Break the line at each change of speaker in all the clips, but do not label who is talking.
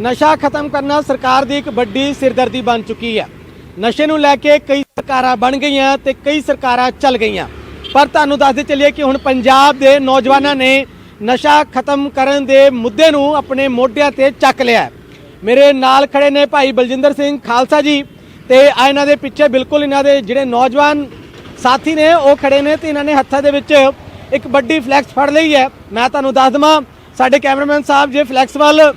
ਨਸ਼ਾ ਖਤਮ ਕਰਨਾ ਸਰਕਾਰ ਦੀ ਇੱਕ ਵੱਡੀ ਸਿਰਦਰਦੀ ਬਣ ਚੁੱਕੀ ਹੈ। ਨਸ਼ੇ ਨੂੰ ਲੈ ਕੇ ਕਈ ਸਰਕਾਰਾਂ ਬਣ ਗਈਆਂ ਤੇ ਕਈ ਸਰਕਾਰਾਂ ਚੱਲ ਗਈਆਂ। ਪਰ ਤੁਹਾਨੂੰ ਦੱਸਦੇ ਚੱਲੀਏ ਕਿ ਹੁਣ ਪੰਜਾਬ ਦੇ ਨੌਜਵਾਨਾਂ ਨੇ ਨਸ਼ਾ ਖਤਮ ਕਰਨ ਦੇ ਮੁੱਦੇ ਨੂੰ ਆਪਣੇ ਮੋਢਿਆਂ ਤੇ ਚੱਕ ਲਿਆ ਮੇਰੇ ਨਾਲ ਖੜੇ ਨੇ ਭਾਈ ਬਲਜਿੰਦਰ ਸਿੰਘ ਖਾਲਸਾ ਜੀ ਤੇ ਆ ਇਹਨਾਂ ਦੇ ਪਿੱਛੇ ਬਿਲਕੁਲ ਇਹਨਾਂ ਦੇ ਜਿਹੜੇ ਨੌਜਵਾਨ ਸਾਥੀ ਨੇ, ਉਹ ਖੜੇ ਨੇ ਤੇ ਇਹਨਾਂ ਨੇ ਹੱਥਾਂ ਦੇ ਵਿੱਚ ਇੱਕ ਵੱਡੀ ਫਲੈਕਸ ਫੜ ਲਈ ਹੈ। ਮੈਂ ਤੁਹਾਨੂੰ ਦੱਸ ਦਵਾਂ, ਸਾਡੇ ਕੈਮਰਾਮੈਨ ਸਾਹਿਬ ਜੇ ਫਲੈਕਸ ਵੱਲ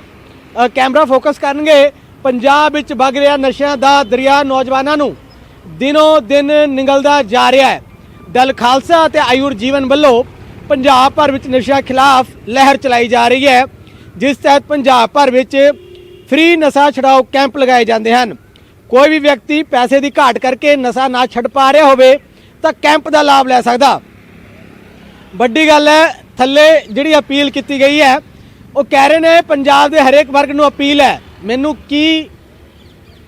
ਕੈਮਰਾ ਫੋਕਸ ਕਰਨਗੇ। ਪੰਜਾਬ ਵਿੱਚ ਵਗ ਰਿਹਾ ਨਸ਼ਿਆਂ ਦਾ ਦਰਿਆ ਨੌਜਵਾਨਾਂ ਨੂੰ। ਦਿਨੋ ਦਿਨ ਨਿਗਲਦਾ ਜਾ ਰਿਹਾ ਹੈ। ਦਲ ਖਾਲਸਾ ਅਤੇ ਆਯੁਰ ਜੀਵਨ ਵੱਲੋਂ ਪੰਜਾਬ ਭਰ ਵਿੱਚ ਨਸ਼ਿਆਂ ਖਿਲਾਫ ਲਹਿਰ ਚਲਾਈ ਜਾ ਰਹੀ ਹੈ, ਜਿਸ ਤਹਿਤ ਪੰਜਾਬ ਭਰ ਵਿੱਚ ਫ੍ਰੀ ਨਸ਼ਾ ਛਡਾਓ ਕੈਂਪ ਲਗਾਏ ਜਾਂਦੇ ਹਨ। ਕੋਈ ਵੀ ਵਿਅਕਤੀ ਪੈਸੇ ਦੀ ਘਾਟ ਕਰਕੇ ਨਸ਼ਾ ਨਾ ਛੱਡ ਪਾ ਰਿਹਾ ਹੋਵੇ, ਤਾਂ ਕੈਂਪ ਦਾ ਲਾਭ ਲੈ ਸਕਦਾ। ਵੱਡੀ ਗੱਲ ਹੈ, ਥੱਲੇ ਜਿਹੜੀ ਅਪੀਲ ਕੀਤੀ ਗਈ ਹੈ ਉਹ ਕਹਿ ਰਹੇ ਨੇ ਪੰਜਾਬ ਦੇ ਹਰੇਕ ਵਰਗ ਨੂੰ ਅਪੀਲ ਹੈ, ਮੈਨੂੰ ਕੀ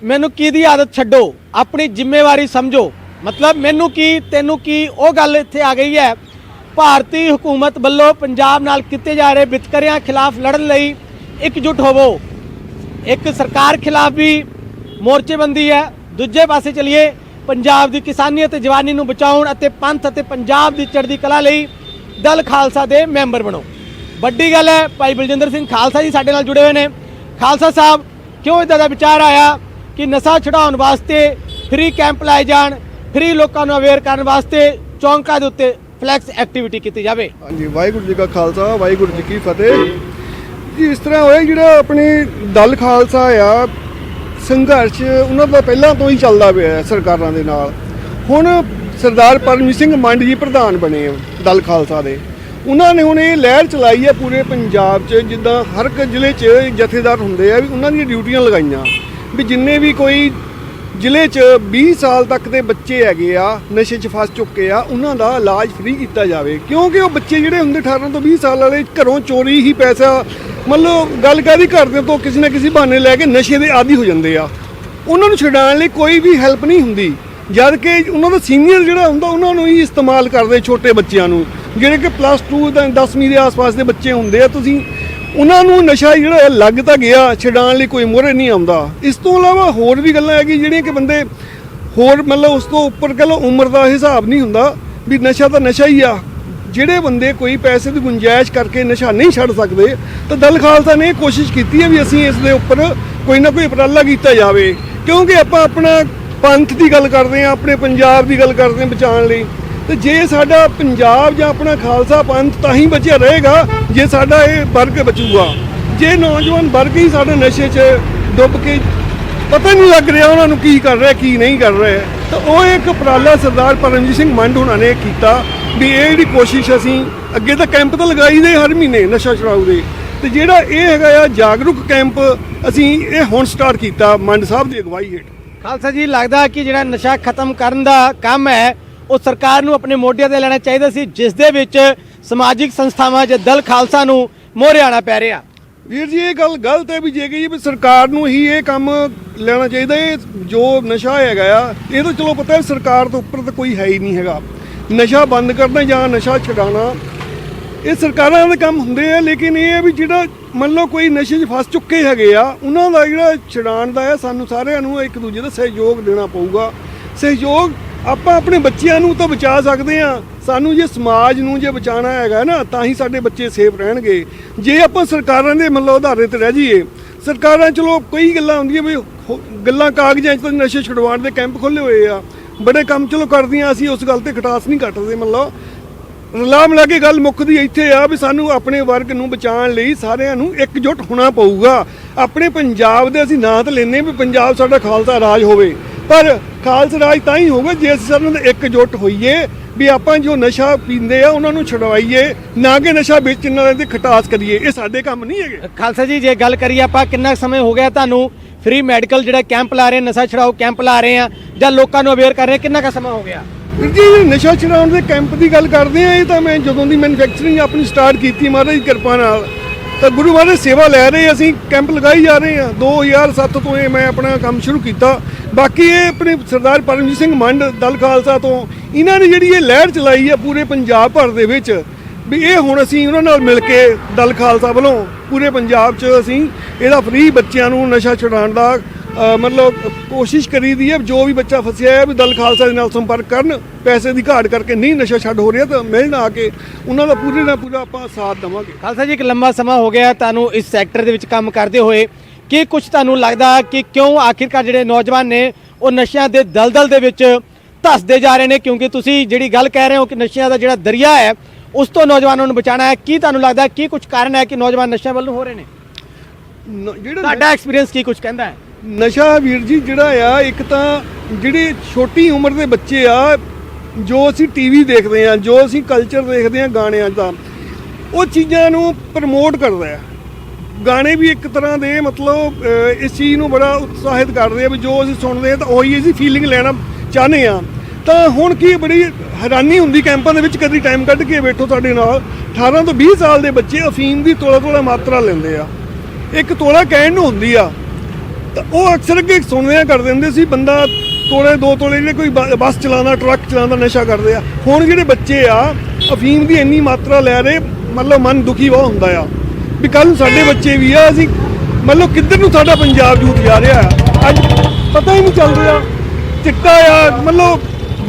ਮੈਨੂੰ ਕੀ ਦੀ ਆਦਤ ਛੱਡੋ? ਆਪਣੀ ਜ਼ਿੰਮੇਵਾਰੀ ਸਮਝੋ। ਮਤਲਬ ਮੈਨੂੰ ਕੀ, ਤੈਨੂੰ ਕੀ, ਉਹ ਗੱਲ ਇੱਥੇ ਆ ਗਈ ਹੈ। ਭਾਰਤੀ ਹਕੂਮਤ ਵੱਲੋਂ ਪੰਜਾਬ ਨਾਲ ਕੀਤੇ ਜਾ ਰਹੇ ਵਿਤਕਰਿਆਂ ਖਿਲਾਫ ਲੜਨ ਲਈ ਇਕਜੁੱਟ ਹੋਵੋ। ਇੱਕ ਸਰਕਾਰ ਖਿਲਾਫ ਵੀ ਮੋਰਚੇਬੰਦੀ ਹੈ। ਦੂਜੇ ਪਾਸੇ ਚਲਿਏ, ਪੰਜਾਬ ਦੀ ਕਿਸਾਨੀ ਅਤੇ ਜਵਾਨੀ ਨੂੰ ਬਚਾਉਣ ਅਤੇ ਪੰਥ ਅਤੇ ਪੰਜਾਬ ਦੀ ਚੜ੍ਹਦੀ ਕਲਾ ਲਈ ਦਲ ਖਾਲਸਾ ਦੇ ਮੈਂਬਰ ਬਣੋ। ਵੱਡੀ ਗੱਲ ਹੈ ਭਾਈ ਬਲਜਿੰਦਰ ਸਿੰਘ ਖਾਲਸਾ ਜੀ ਸਾਡੇ ਨਾਲ ਜੁੜੇ ਹੋਏ ਨੇ। ਖਾਲਸਾ ਸਾਹਿਬ, ਕਿਉਂ ਇਦਾਂ ਦਾ ਵਿਚਾਰ ਆਇਆ ਕਿ ਨਸ਼ਾ ਛਡਾਉਣ ਵਾਸਤੇ ਫ੍ਰੀ ਕੈਂਪ ਲਾਏ ਜਾਣ ਫ੍ਰੀ ਲੋਕਾਂ ਨੂੰ ਅਵੇਅਰ ਕਰਨ ਵਾਸਤੇ ਚੌਂਕਾਂ ਦੇ ਉੱਤੇ ਫਲੈਕਸ ਐਕਟੀਵਿਟੀ ਕੀਤੀ ਜਾਵੇ?
ਹਾਂਜੀ, ਵਾਹਿਗੁਰੂ ਜੀ ਕਾ ਖਾਲਸਾ, ਵਾਹਿਗੁਰੂ ਜੀ ਕੀ ਫਤਿਹ। ਜੀ, ਇਸ ਤਰ੍ਹਾਂ ਹੋਇਆ ਜਿਹੜਾ ਆਪਣੀ ਦਲ ਖਾਲਸਾ ਆ, ਸੰਘਰਸ਼ ਉਹਨਾਂ ਦਾ ਪਹਿਲਾਂ ਤੋਂ ਹੀ ਚੱਲਦਾ ਪਿਆ ਹੈ ਸਰਕਾਰਾਂ ਦੇ ਨਾਲ। ਹੁਣ ਸਰਦਾਰ ਪਰਮਜੀਤ ਸਿੰਘ ਮੰਡ ਜੀ ਪ੍ਰਧਾਨ ਬਣੇ ਆ ਦਲ ਖਾਲਸਾ ਦੇ। ਉਹਨਾਂ ਨੇ ਹੁਣ ਇਹ ਲਹਿਰ ਚਲਾਈ ਹੈ ਪੂਰੇ ਪੰਜਾਬ 'ਚ, ਜਿੱਦਾਂ ਹਰ ਇੱਕ ਜ਼ਿਲ੍ਹੇ 'ਚ ਜਥੇਦਾਰ ਹੁੰਦੇ ਆ ਵੀ ਉਹਨਾਂ ਦੀਆਂ ਡਿਊਟੀਆਂ ਲਗਾਈਆਂ। ਵੀ ਜਿੰਨੇ ਵੀ ਕੋਈ ਜ਼ਿਲ੍ਹੇ 'ਚ 20 ਸਾਲ ਤੱਕ ਦੇ ਬੱਚੇ ਹੈਗੇ ਆ, ਨਸ਼ੇ 'ਚ ਫਸ ਚੁੱਕੇ ਆ, ਉਹਨਾਂ ਦਾ ਇਲਾਜ ਫ੍ਰੀ ਕੀਤਾ ਜਾਵੇ। ਕਿਉਂਕਿ ਉਹ ਬੱਚੇ ਜਿਹੜੇ ਹੁੰਦੇ 18 ਤੋਂ 20 ਸਾਲ ਵਾਲੇ ਘਰੋਂ ਚੋਰੀ ਹੀ ਪੈਸਾ, ਮਤਲਬ ਗੱਲ ਕਾਦੀ ਕਰਦੇ ਤੋਂ ਕਿਸੇ ਨਾ ਕਿਸੇ ਬਹਾਨੇ ਲੈ ਕੇ ਨਸ਼ੇ ਦੇ ਆਦੀ ਹੋ ਜਾਂਦੇ ਆ। ਉਹਨਾਂ ਨੂੰ ਛਡਾਉਣ ਲਈ ਕੋਈ ਵੀ ਹੈਲਪ ਨਹੀਂ ਹੁੰਦੀ। ਜਦ ਕਿ ਉਹਨਾਂ ਦਾ ਸੀਨੀਅਰ ਜਿਹੜਾ ਹੁੰਦਾ, ਉਹਨਾਂ ਨੂੰ ਹੀ ਇਸਤੇਮਾਲ ਕਰਦੇ ਛੋਟੇ ਬੱਚਿਆਂ ਨੂੰ। ਜਿਹੜੇ ਕਿ ਪਲੱਸ 2 ਦਾ 10ਵੀਂ ਦੇ ਆਸ-ਪਾਸ ਦੇ ਬੱਚੇ ਹੁੰਦੇ ਆ, ਤੁਸੀਂ ਉਹਨਾਂ ਨੂੰ ਨਸ਼ਾ ਜਿਹੜਾ ਹੈ, ਲੱਗ ਤਾਂ ਗਿਆ, ਛਡਾਉਣ ਲਈ ਕੋਈ ਮੋਹਰੇ ਨਹੀਂ ਆਉਂਦਾ। ਇਸ ਤੋਂ ਇਲਾਵਾ ਹੋਰ ਵੀ ਗੱਲਾਂ ਹੈਗੀ ਜਿਹੜੀਆਂ ਕਿ ਬੰਦੇ ਹੋਰ ਮਤਲਬ ਉਸ ਤੋਂ ਉੱਪਰ ਕਹ ਲਓ, ਉਮਰ ਦਾ ਹਿਸਾਬ ਨਹੀਂ ਹੁੰਦਾ, ਵੀ ਨਸ਼ਾ ਤਾਂ ਨਸ਼ਾ ਹੀ ਆ। ਜਿਹੜੇ ਬੰਦੇ ਕੋਈ ਪੈਸੇ ਦੀ ਗੁੰਜਾਇਸ਼ ਕਰਕੇ ਨਸ਼ਾ ਨਹੀਂ ਛੱਡ ਸਕਦੇ, ਤਾਂ ਦਲ ਖਾਲਸਾ ਨੇ ਇਹ ਕੋਸ਼ਿਸ਼ ਕੀਤੀ ਹੈ ਵੀ ਅਸੀਂ ਇਸ ਦੇ ਉੱਪਰ ਕੋਈ ਨਾ ਕੋਈ ਉਪਰਾਲਾ ਕੀਤਾ ਜਾਵੇ। ਕਿਉਂਕਿ ਆਪਾਂ ਆਪਣਾ ਪੰਥ ਦੀ ਗੱਲ ਕਰਦੇ ਹਾਂ, ਆਪਣੇ ਪੰਜਾਬ ਦੀ ਗੱਲ ਕਰਦੇ ਹਾਂ ਬਚਾਉਣ ਲਈ। ਤੇ ਜੇ ਸਾਡਾ ਪੰਜਾਬ ਜਾਂ ਆਪਣਾ ਖਾਲਸਾ ਪੰਥ ਤਾਂ ਹੀ ਬਚਿਆ ਰਹੇਗਾ, ਜੇ ਸਾਡਾ ਇਹ ਵਰਗ ਬਚੂਗਾ। ਜੇ ਨੌਜਵਾਨ ਵਰਗ ਹੀ ਸਾਡੇ ਨਸ਼ੇ 'ਚ ਡੁੱਬ ਕੇ ਪਤਾ ਨਹੀਂ ਲੱਗ ਰਿਹਾ ਉਹਨਾਂ ਨੂੰ ਕੀ ਕਰ ਰਿਹਾ, ਕੀ ਨਹੀਂ ਕਰ ਰਿਹਾ। ਤਾਂ ਉਹ ਇੱਕ ਉਪਰਾਲਾ ਸਰਦਾਰ ਪਰਮਜੀਤ ਸਿੰਘ ਮੰਡ ਉਹਨਾਂ ਨੇ ਕੀਤਾ ਵੀ ਇਹ ਜਿਹੜੀ ਕੋਸ਼ਿਸ਼ ਅਸੀਂ ਅੱਗੇ ਤਾਂ ਕੈਂਪ ਤਾਂ ਲਗਾਈ ਦੇ ਹਰ ਮਹੀਨੇ ਨਸ਼ਾ ਛੁਡਾਊ ਦੇ। ਤੇ ਜਿਹੜਾ ਇਹ ਹੈਗਾ ਆ ਜਾਗਰੂਕ ਕੈਂਪ ਅਸੀਂ ਇਹ ਹੁਣ ਸਟਾਰਟ ਕੀਤਾ, ਮੰਡ ਸਾਹਿਬ ਦੀ ਅਗਵਾਈ ਹੇਠ।
ਖਾਲਸਾ ਜੀ, ਲੱਗਦਾ ਕਿ ਜਿਹੜਾ ਨਸ਼ਾ ਖਤਮ ਕਰਨ ਦਾ ਕੰਮ ਹੈ ਉਹ ਸਰਕਾਰ ਨੂੰ ਆਪਣੇ ਮੋਢਿਆਂ ਤੇ ਲੈਣਾ ਚਾਹੀਦਾ ਸੀ, ਜਿਸ ਦੇ ਵਿੱਚ ਸਮਾਜਿਕ ਸੰਸਥਾਵਾਂ ਜਾਂ ਦਲ ਖਾਲਸਾ ਨੂੰ ਮੋਹਰੇ ਆਉਣਾ ਪੈ ਰਿਹਾ।
ਵੀਰ ਜੀ, ਇਹ ਗੱਲ ਗਲਤ ਹੈ ਵੀ ਜੇ ਕਹੀਏ ਵੀ ਸਰਕਾਰ ਨੂੰ ਹੀ ਇਹ ਕੰਮ ਲੈਣਾ ਚਾਹੀਦਾ, ਇਹ ਜੋ ਨਸ਼ਾ ਹੈਗਾ ਆ, ਇਹ ਤਾਂ ਚਲੋ ਪਤਾ ਹੈ ਸਰਕਾਰ ਤੋਂ ਉੱਪਰ ਤਾਂ ਕੋਈ ਹੈ ਹੀ ਨਹੀਂ ਹੈਗਾ। ਨਸ਼ਾ ਬੰਦ ਕਰਨਾ ਜਾਂ ਨਸ਼ਾ ਛਡਾਉਣਾ, ਇਹ ਸਰਕਾਰਾਂ ਦੇ ਕੰਮ ਹੁੰਦੇ ਆ, ਲੇਕਿਨ ਇਹ ਹੈ ਵੀ ਜਿਹੜਾ ਮੰਨ ਲਓ ਕੋਈ ਨਸ਼ੇ 'ਚ ਫਸ ਚੁੱਕੇ ਹੈਗੇ ਆ, ਉਹਨਾਂ ਦਾ ਜਿਹੜਾ ਛਡਾਉਣ ਦਾ ਹੈ, ਸਾਨੂੰ ਸਾਰਿਆਂ ਨੂੰ ਇੱਕ ਦੂਜੇ ਦਾ ਸਹਿਯੋਗ ਦੇਣਾ ਪਊਗਾ। ਸਹਿਯੋਗ ਆਪਾਂ ਆਪਣੇ ਬੱਚਿਆਂ ਨੂੰ ਤਾਂ ਬਚਾ ਸਕਦੇ ਆ ਸਾਨੂੰ ਜੇ ਸਮਾਜ ਨੂੰ ਜੇ ਬਚਾਉਣਾ ਹੈਗਾ ਨਾ, ਤਾਂ ਹੀ ਸਾਡੇ ਬੱਚੇ ਸੇਫ ਰਹਿਣਗੇ। ਜੇ ਆਪਾਂ ਸਰਕਾਰਾਂ ਦੇ ਮਤਲਬ ਆਧਾਰੇ ਤੇ ਰਹਿ ਜਾਈਏ, ਸਰਕਾਰਾਂ ਚਲੋ ਕਈ ਗੱਲਾਂ ਹੁੰਦੀਆਂ ਵੀ ਹੋ- ਗੱਲਾਂ ਕਾਗਜ਼ਾਂ 'ਚ ਤਾਂ ਨਸ਼ੇ ਛੁਡਵਾਉਣ ਦੇ ਕੈਂਪ ਖੋਲੇ ਹੋਏ ਆ। ਬੜੇ ਕੰਮ ਚਲੋ ਕਰਦੀਆਂ, ਅਸੀਂ ਉਸ ਗੱਲ ਤੇ ਖਟਾਸ ਨਹੀਂ ਕੱਟਦੇ ਮਤਲਬ। ਰਲਾ ਮਿਲਾ ਕੇ ਗੱਲ ਮੁੱਕਦੀ ਇੱਥੇ ਆ ਵੀ ਸਾਨੂੰ ਆਪਣੇ ਵਰਗ ਨੂੰ ਬਚਾਉਣ ਲਈ ਸਾਰਿਆਂ ਨੂੰ ਇਕਜੁੱਟ ਹੋਣਾ ਪਊਗਾ। ਆਪਣੇ ਪੰਜਾਬ ਦੇ ਅਸੀਂ ਨਾਂ ਤਾਂ ਲੈਨੇ ਵੀ ਪੰਜਾਬ ਸਾਡਾ ਖਾਲਸਾ ਰਾਜ ਹੋਵੇ। ਪਰ ਖਾਲਸਾ ਰਾਜ ਤਾਂ ਹੀ ਹੋਊਗਾ ਜੇ ਅਸੀਂ ਸਾਰਿਆਂ ਦੇ ਇਕਜੁੱਟ ਹੋਈਏ ਵੀ ਆਪਾਂ ਜੋ ਨਸ਼ਾ ਪੀਂਦੇ ਆ ਉਹਨਾਂ ਨੂੰ ਛਡਵਾਈਏ ਨਾ ਕਿ ਨਸ਼ਾ ਵੇਚਣ ਵਾਲਿਆਂ ਦੀ ਖਟਾਸ ਕਰੀਏ। ਇਹ ਸਾਡੇ ਕੰਮ ਨਹੀਂ ਹੈਗੇ।
ਖਾਲਸਾ ਜੀ ਜੇ ਗੱਲ ਕਰੀਏ ਆਪਾਂ ਕਿੰਨਾ ਕੁ ਸਮੇਂ ਹੋ ਗਿਆ ਤੁਹਾਨੂੰ ਫ੍ਰੀ ਮੈਡੀਕਲ ਜਿਹੜਾ ਕੈਂਪ ਲਾ ਰਹੇ ਨਸ਼ਾ ਛਡਾਓ ਕੈਂਪ ਲਾ ਰਹੇ ਆ ਜਾਂ ਲੋਕਾਂ ਨੂੰ ਅਵੇਅਰ ਕਰ ਰਹੇ ਕਿੰਨਾ ਕੁ ਸਮਾਂ ਹੋ ਗਿਆ?
ਵੀਰ ਜੀ ਨਸ਼ਾ ਛਡਾਉਣ ਦੇ ਕੈਂਪ ਦੀ ਗੱਲ ਕਰਦੇ ਆ ਇਹ ਤਾਂ ਮੈਂ ਜਦੋਂ ਦੀ ਮੈਨੂਫੈਕਚਰਿੰਗ ਆਪਣੀ ਸਟਾਰਟ ਕੀਤੀ ਮਹਾਰਾਜ ਦੀ ਕਿਰਪਾ ਨਾਲ ਤਾਂ ਗੁਰੂ ਮਹਾਰਾਜ ਸੇਵਾ ਲੈ ਰਹੇ ਅਸੀਂ ਕੈਂਪ ਲਗਾਈ ਜਾ ਰਹੇ ਆ। 2007 ਤੋਂ ਇਹ ਮੈਂ ਆਪਣਾ ਕੰਮ ਸ਼ੁਰੂ ਕੀਤਾ। ਬਾਕੀ ਇਹ ਆਪਣੇ ਸਰਦਾਰ ਪਰਮਜੀਤ ਸਿੰਘ ਮੰਡ, ਦਲ ਖਾਲਸਾ ਤੋਂ, ਇਹਨਾਂ ਨੇ ਜਿਹੜੀ ਇਹ ਲਹਿਰ ਚਲਾਈ ਹੈ ਪੂਰੇ ਪੰਜਾਬ ਭਰ ਦੇ ਵਿੱਚ, ਵੀ ਇਹ ਹੁਣ ਅਸੀਂ ਉਹਨਾਂ ਨਾਲ ਮਿਲ ਕੇ ਦਲ ਖਾਲਸਾ ਵੱਲੋਂ ਪੂਰੇ ਪੰਜਾਬ 'ਚ ਅਸੀਂ ਇਹਦਾ ਫ੍ਰੀ ਬੱਚਿਆਂ ਨੂੰ ਨਸ਼ਾ ਛੁਡਾਉਣ ਦਾ ਮਤਲਬ ਕੋਸ਼ਿਸ਼ ਕਰੀ ਦੀ ਹੈ ਜੋ ਵੀ ਬੱਚਾ ਫਸਿਆ ਹੈ, ਵੀ ਦਲ ਖਾਲਸਾ ਦੇ ਨਾਲ ਸੰਪਰਕ ਕਰਨ, ਪੈਸੇ ਦੀ ਘਾਟ ਕਰਕੇ ਨਹੀਂ ਨਸ਼ਾ ਛੱਡ ਹੋ ਰਿਹਾ ਤਾਂ ਮਿਲਣ ਆ ਕੇ ਉਹਨਾਂ ਦਾ ਪੂਰੇ ਨਾਲ ਪੂਰਾ ਆਪਾਂ ਸਾਥ ਦੇਵਾਂਗੇ।
ਖਾਲਸਾ ਜੀ, ਇੱਕ ਲੰਮਾ ਸਮਾਂ ਹੋ ਗਿਆ, ਤੁਹਾਨੂੰ ਇਸ ਸੈਕਟਰ ਦੇ ਵਿੱਚ ਕੰਮ ਕਰਦੇ ਹੋਏ। ਕੀ ਕੁਝ ਤੁਹਾਨੂੰ ਲੱਗਦਾ ਕਿ ਕਿਉਂ ਆਖਿਰਕਾਰ ਜਿਹੜੇ ਨੌਜਵਾਨ ਨੇ ਉਹ ਨਸ਼ਿਆਂ ਦੇ ਦਲਦਲ ਦੇ ਵਿੱਚ ਧੱਸਦੇ ਜਾ ਰਹੇ ਨੇ? ਕਿਉਂਕਿ ਤੁਸੀਂ ਜਿਹੜੀ ਗੱਲ ਕਹਿ ਰਹੇ ਹੋ ਕਿ ਨਸ਼ਿਆਂ ਦਾ ਜਿਹੜਾ ਦਰਿਆ ਹੈ ਉਸ ਤੋਂ ਨੌਜਵਾਨਾਂ ਨੂੰ ਬਚਾਉਣਾ ਹੈ। ਕੀ ਤੁਹਾਨੂੰ ਲੱਗਦਾ ਕੀ ਕੁਝ ਕਾਰਨ ਹੈ ਕਿ ਨੌਜਵਾਨ ਨਸ਼ਿਆਂ ਵੱਲ ਨੂੰ ਹੋ ਰਹੇ ਨੇ?
ਜਿਹੜਾ
ਤੁਹਾਡਾ ਐਕਸਪੀਰੀਅੰਸ ਕੀ ਕੁਝ ਕਹਿੰਦਾ ਹੈ?
ਨਸ਼ਾ ਵੀਰ ਜੀ ਜਿਹੜਾ ਆ ਇੱਕ ਤਾਂ ਜਿਹੜੇ ਛੋਟੀ ਉਮਰ ਦੇ ਬੱਚੇ ਆ ਜੋ ਅਸੀਂ ਟੀਵੀ ਦੇਖਦੇ ਆ ਜੋ ਅਸੀਂ ਕਲਚਰ ਦੇਖਦੇ ਆ ਗਾਣਿਆਂ ਦਾ ਉਹ ਚੀਜ਼ਾਂ ਨੂੰ ਪ੍ਰਮੋਟ ਕਰਦਾ ਆ ਗਾਣੇ ਵੀ ਇੱਕ ਤਰ੍ਹਾਂ ਦੇ ਮਤਲਬ ਇਸ ਚੀਜ਼ ਨੂੰ ਬੜਾ ਉਤਸ਼ਾਹਿਤ ਕਰਦੇ ਆ ਵੀ ਜੋ ਅਸੀਂ ਸੁਣਦੇ ਆ ਤਾਂ ਉਹੀ ਅਸੀਂ ਫੀਲਿੰਗ ਲੈਣਾ ਚਾਹੁੰਦੇ ਆ ਤਾਂ ਹੁਣ ਕੀ ਬੜੀ ਹੈਰਾਨੀ ਹੁੰਦੀ ਕੈਂਪਾਂ ਦੇ ਵਿੱਚ ਕਦੀ ਟਾਈਮ ਕੱਢ ਕੇ ਬੈਠੋ ਸਾਡੇ ਨਾਲ। 18 ਤੋਂ 20 ਸਾਲ ਦੇ ਬੱਚੇ ਅਫੀਮ ਦੀ ਤੋਲਾ ਤੋਲਾ ਮਾਤਰਾ ਲੈਂਦੇ ਆ। ਇੱਕ ਤੋਲਾ ਕਹਿਣ ਨੂੰ ਹੁੰਦੀ ਆ, ਤਾਂ ਉਹ ਅਕਸਰ ਅੱਗੇ ਸੁਣਦੇ ਆ ਕਰ ਦਿੰਦੇ ਸੀ, ਬੰਦਾ ਤੋਲੇ ਦੋ ਤੋਲੇ ਜਿਹੜੇ ਕੋਈ ਬ- ਬੱਸ ਚਲਾਉਂਦਾ, ਟਰੱਕ ਚਲਾਉਂਦਾ, ਨਸ਼ਾ ਕਰਦੇ ਆ। ਹੁਣ ਜਿਹੜੇ ਬੱਚੇ ਆ, ਅਫੀਮ ਦੀ ਇੰਨੀ ਮਾਤਰਾ ਲੈ ਰਹੇ, ਮਤਲਬ ਮਨ ਦੁਖੀ ਬਹੁਤ ਹੁੰਦਾ ਆ। ਵੀ ਕੱਲ ਨੂੰ ਸਾਡੇ ਬੱਚੇ ਵੀ ਆ ਅਸੀਂ ਮਤਲਬ ਕਿੱਧਰ ਨੂੰ ਸਾਡਾ ਪੰਜਾਬ ਯੂਥ ਜਾ ਰਿਹਾ? ਅੱਜ ਪਤਾ ਹੀ ਨਹੀਂ ਚੱਲ ਰਿਹਾ। ਚਿੱਟਾ ਆ ਮਤਲਬ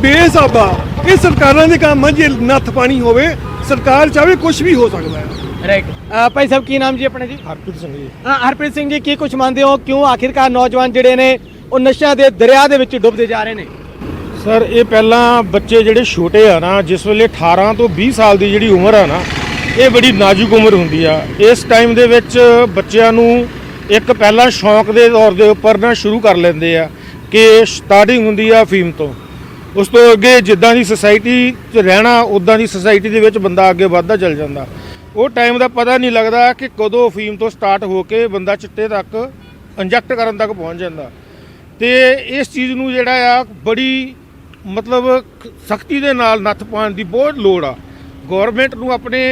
ਬੇਸਾਬਾ ਇਹ ਸਰਕਾਰਾਂ ਦੇ ਕੰਮ ਆ ਜੇ ਨੱਥ ਪਾਣੀ ਹੋਵੇ ਸਰਕਾਰ ਚਾਹੇ ਕੁਝ ਵੀ ਹੋ ਸਕਦਾ ਹੈ।
ਰਾਈਟ ਭਾਈ ਸਾਹਿਬ ਕੀ ਨਾਮ ਜੀ ਆਪਣੇ ਜੀ?
ਹਰਪ੍ਰੀਤ ਸਿੰਘ ਜੀ।
ਅ, ਹਰਪ੍ਰੀਤ ਸਿੰਘ ਜੀ ਕੀ ਕੁਝ ਮੰਨਦੇ ਹੋ? ਕਿਉਂ ਆਖਿਰਕਾਰ ਨੌਜਵਾਨ ਜਿਹੜੇ ਨੇ ਉਹ ਨਸ਼ਿਆਂ ਦੇ ਦਰਿਆ ਦੇ ਵਿੱਚ ਡੁੱਬਦੇ ਜਾ ਰਹੇ ਨੇ?
ਸਰ ਇਹ ਪਹਿਲਾਂ ਬੱਚੇ ਜਿਹੜੇ ਛੋਟੇ ਆ ਨਾ ਜਿਸ ਵੇਲੇ 18 ਤੋਂ 20 ਸਾਲ ਦੀ ਜਿਹੜੀ ਉਮਰ ਆ ਨਾ ਇਹ ਬੜੀ ਨਾਜ਼ੁਕ ਉਮਰ ਹੁੰਦੀ ਆ। ਇਸ ਟਾਈਮ ਦੇ ਵਿੱਚ ਬੱਚਿਆਂ ਨੂੰ ਇੱਕ ਪਹਿਲਾਂ ਸ਼ੌਂਕ ਦੇ ਤੌਰ ਦੇ ਉੱਪਰ ਨਾ ਸ਼ੁਰੂ ਕਰ ਲੈਂਦੇ ਆ ਕਿ ਸਟਾਰਟਿੰਗ ਹੁੰਦੀ ਆ ਫੀਮ ਤੋਂ। ਉਸ ਤੋਂ ਅੱਗੇ ਜਿੱਦਾਂ ਦੀ ਸੋਸਾਇਟੀ 'ਚ ਰਹਿਣਾ ਉਦਾਂ ਦੀ ਸੋਸਾਇਟੀ ਦੇ ਵਿੱਚ ਬੰਦਾ ਅੱਗੇ ਵੱਧਦਾ ਚੱਲ ਜਾਂਦਾ। ਉਹ ਟਾਈਮ ਦਾ ਪਤਾ ਨਹੀਂ ਲੱਗਦਾ ਕਿ ਕਦੋਂ ਫੀਮ ਤੋਂ ਸਟਾਰਟ ਹੋ ਕੇ ਬੰਦਾ ਚਿੱਟੇ ਤੱਕ ਇੰਜੈਕਟ ਕਰਨ ਤੱਕ ਪਹੁੰਚ ਜਾਂਦਾ। ਤੇ ਇਸ ਚੀਜ਼ ਨੂੰ ਜਿਹੜਾ ਆ, ਬੜੀ ਮਤਲਬ ਸਖਤੀ ਦੇ ਨਾਲ ਨੱਥ ਪਾਉਣ ਦੀ ਬਹੁਤ ਲੋੜ ਆ। ਗਵਰਨਮੈਂਟ ਨੂੰ ਆਪਣੇ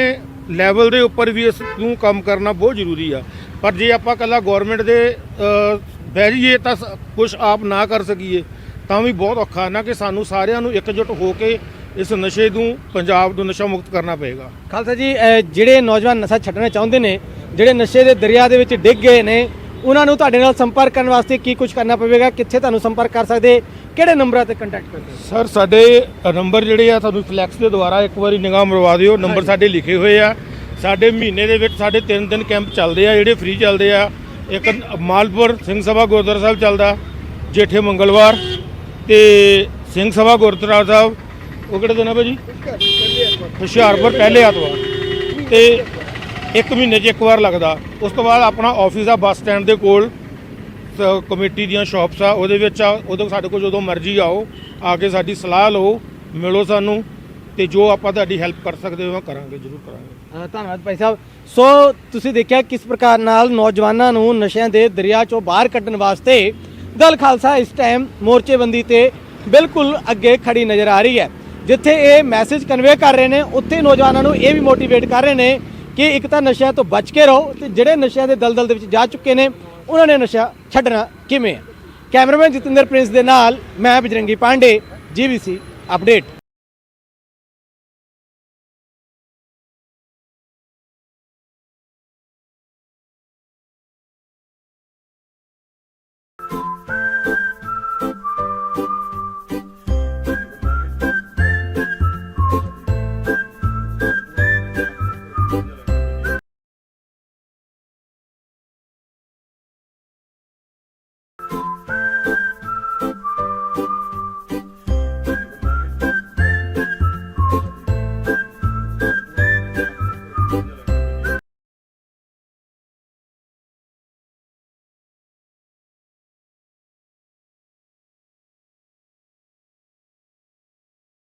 ਲੈਵਲ ਦੇ ਉੱਪਰ ਵੀ ਇਸ ਨੂੰ ਕੰਮ ਕਰਨਾ ਬਹੁਤ ਜ਼ਰੂਰੀ ਆ। ਪਰ ਜੇ ਆਪਾਂ ਕੱਲਾ ਗਵਰਨਮੈਂਟ ਦੇ ਬਹਿ ਜਾਈਏ ਤਾਂ ਕੁਝ ਆਪ ਨਾ ਕਰ ਸਕੀਏ, ਤਾਂ ਵੀ ਬਹੁਤ ਔਖਾ ਨਾ ਕਿ ਸਾਨੂੰ ਸਾਰਿਆਂ ਨੂੰ ਇਕਜੁੱਟ ਹੋ ਕੇ ਇਸ ਨਸ਼ੇ ਨੂੰ, ਪੰਜਾਬ ਨੂੰ ਨਸ਼ਾ ਮੁਕਤ ਕਰਨਾ ਪਏਗਾ।
ਖਾਲਸਾ ਜੀ ਜਿਹੜੇ ਨੌਜਵਾਨ ਨਸ਼ਾ ਛੱਡਣਾ ਚਾਹੁੰਦੇ ਨੇ, ਜਿਹੜੇ ਨਸ਼ੇ ਦੇ ਦਰਿਆ ਦੇ ਵਿੱਚ ਡਿੱਗ ਗਏ ਨੇ, ਉਹਨਾਂ ਨੂੰ ਤੁਹਾਡੇ ਨਾਲ ਸੰਪਰਕ ਕਰਨ ਵਾਸਤੇ ਕੀ ਕੁਝ ਕਰਨਾ ਪਵੇਗਾ? ਕਿੱਥੇ ਤੁਹਾਨੂੰ ਸੰਪਰਕ ਕਰ ਸਕਦੇ? ਕਿਹੜੇ ਨੰਬਰਾਂ ਤੇ ਕੰਟੈਕਟ ਕਰਦੇ
ਸਰ ਸਾਡੇ ਨੰਬਰ ਜਿਹੜੇ ਆ ਤੁਹਾਨੂੰ ਫਲੈਕਸ ਦੇ ਦੁਆਰਾ ਇੱਕ ਵਾਰੀ ਨਿਗਾਹ ਮਰਵਾ ਦਿਓ। ਨੰਬਰ ਸਾਡੇ ਲਿਖੇ ਹੋਏ ਆ। ਸਾਡੇ ਮਹੀਨੇ ਦੇ ਵਿੱਚ ਸਾਡੇ ਤਿੰਨ ਦਿਨ ਕੈਂਪ ਚੱਲਦੇ ਆ ਜਿਹੜੇ ਫ੍ਰੀ ਚੱਲਦੇ ਆ। ਇੱਕ ਮਾਲਪੁਰ ਸਿੰਘ ਸਭਾ ਗੁਰਦੁਆਰਾ ਸਾਹਿਬ ਚੱਲਦਾ ਜੇਠੇ ਮੰਗਲਵਾਰ ਤੇ ਸਿੰਘ ਸਭਾ ਗੁਰਦੁਆਰਾ ਸਾਹਿਬ। ਉਹ ਕਿਹੜੇ ਦਿਨ ਆ ਭਾਜੀ? ਹੁਸ਼ਿਆਰਪੁਰ ਪਹਿਲੇ ਐਤਵਾਰ। ਤੇ ਇੱਕ ਮਹੀਨੇ 'ਚ ਇੱਕ ਵਾਰ ਲੱਗਦਾ। ਉਸ ਤੋਂ ਬਾਅਦ ਆਪਣਾ ਆਫਿਸ ਆ ਬੱਸ ਸਟੈਂਡ ਦੇ ਕੋਲ। ਕਮੇਟੀ ਦੀਆਂ ਸ਼ਾਪਸ ਆ, ਉਹਦੇ ਵਿੱਚ ਆ, ਉਦੋਂ ਸਾਡੇ ਕੋਲ ਜਦੋਂ ਮਰਜ਼ੀ ਆਓ, ਆ ਕੇ ਸਾਡੀ ਸਲਾਹ ਲਓ, ਮਿਲੋ ਸਾਨੂੰ, ਤੇ ਜੋ ਆਪਾਂ ਤੁਹਾਡੀ ਹੈਲਪ ਕਰ ਸਕਦੇ ਹੋ, ਕਰਾਂਗੇ, ਜ਼ਰੂਰ ਕਰਾਂਗੇ।
ਧੰਨਵਾਦ ਭਾਈ ਸਾਹਿਬ। ਸੋ, ਤੁਸੀਂ ਦੇਖਿਆ ਕਿਸ ਪ੍ਰਕਾਰ ਨਾਲ ਨੌਜਵਾਨਾਂ ਨੂੰ ਨਸ਼ਿਆਂ ਦੇ ਦਰਿਆ ਚੋਂ ਬਾਹਰ ਕੱਢਣ ਵਾਸਤੇ ਦਲ ਖਾਲਸਾ ਇਸ ਟਾਈਮ ਮੋਰਚੇਬੰਦੀ ਤੇ ਬਿਲਕੁਲ ਅੱਗੇ ਖੜੀ ਨਜ਼ਰ ਆ ਰਹੀ ਹੈ। ਜਿੱਥੇ ਇਹ ਮੈਸੇਜ ਕਨਵੇ ਕਰ ਰਹੇ ਨੇ, ਉੱਥੇ ਨੌਜਵਾਨਾਂ ਨੂੰ ਇਹ ਵੀ ਮੋਟੀਵੇਟ ਕਰ ਰਹੇ ਨੇ ਕਿ ਇੱਕ ਤਾਂ ਨਸ਼ਿਆਂ ਤੋਂ ਬਚ ਕੇ ਰਹੋ, ਤੇ ਜਿਹੜੇ ਨਸ਼ਿਆਂ ਦੇ ਦਲਦਲ ਦੇ ਵਿੱਚ ਜਾ ਚੁੱਕੇ ਨੇ ਉਹਨਾਂ ਨੇ ਨਸ਼ਾ ਛੱਡਣਾ ਕਿਵੇਂ ਹੈ ਕੈਮਰਾਮੈਨ ਜਤਿੰਦਰ ਪ੍ਰਿੰਸ ਦੇ ਨਾਲ ਮੈਂ ਬਜਰੰਗੀ ਪਾਂਡੇ ਜੀਵੀਸੀ ਅਪਡੇਟ